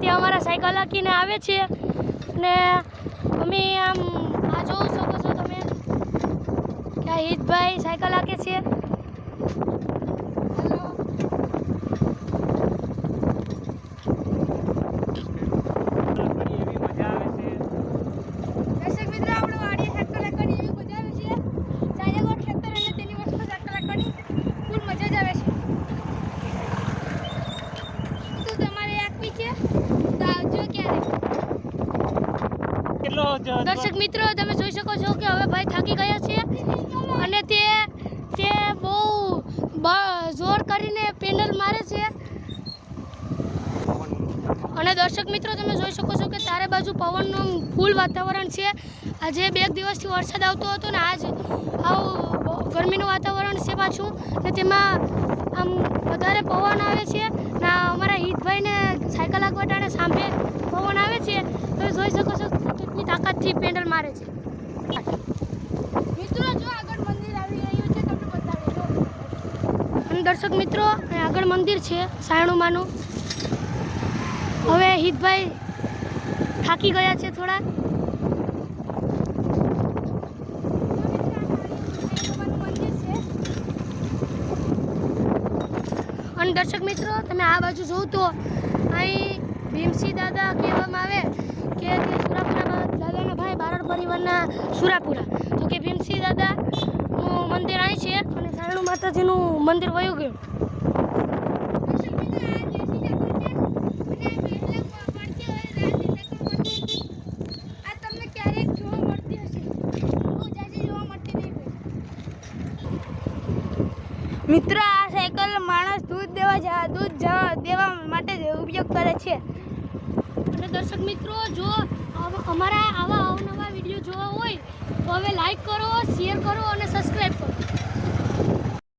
તે અમારા સાયકલ હાંકીને આવે છે. અને અમે આમ આ જોઈ શકો છો તમે? કે હિતભાઈ સાયકલ હાંકે છે એવી મજા આવે છે દર્શક મિત્રો આપણે વાડીએ સાયકલ હાંકવાની એવી મજા આવે છે ચારેકોર ખેતર અને તેની વસ્તુ સાયકલ હાંકવાની ફૂલ મજા જ આવે છે તો તમારે આપવી છે તો આવજો ક્યારે જ- દર્શક મિત્રો, તમે જોઈ શકો છો કે હવે ભાઈ થાકી ગયા છે અને તે તે બહુ જોર કરીને પેનલ મારે છે. અને દર્શક મિત્રો, તમે જોઈ શકો છો કે તારે બાજુ પવનનું ફૂલ વાતાવરણ છે. આજે બે દિવસથી વરસાદ આવતો હતો ને આજ આવું ગરમીનું વાતાવરણ છે પાછું. ને તેમાં આમ વધારે પવન આવે છે. ને અમારા હિતભાઈને સાયકલ હાંકવાટાને સામે પવન આવે છે. તમે જોઈ શકો છો કેટલી પેન્ડલ મારે છે. મિત્રો જો આગળ મંદિર આવી રહ્યું છે તમને બતાવી દર્શક મિત્રો આગળ મંદિર છે સાયણુમાનું. હવે હિતભાઈ થાકી ગયા છે થોડા. અને દર્શક મિત્રો તમે આ બાજુ જોવ તો અહીં ભીમસિંહ દાદા કહેવામાં આવે કે તે સુરાપુરા દાદાના ભાઈ બારડ સુરાપુરા. તો કે ભીમસિંહ દાદાનું મંદિર અહીં છે અને સારણુ માતાજીનું મંદિર વયું ગયું. મિત્રો, આ સાયકલ માણસ દૂધ દેવા દૂધ દેવા માટે ઉપયોગ કરે છે. અને દર્શક મિત્રો, જો અમારા આવા અવનવા વીડિયો જોવા હોય, તો હવે લાઈક કરો શેર કરો અને સબસ્ક્રાઈબ કરો.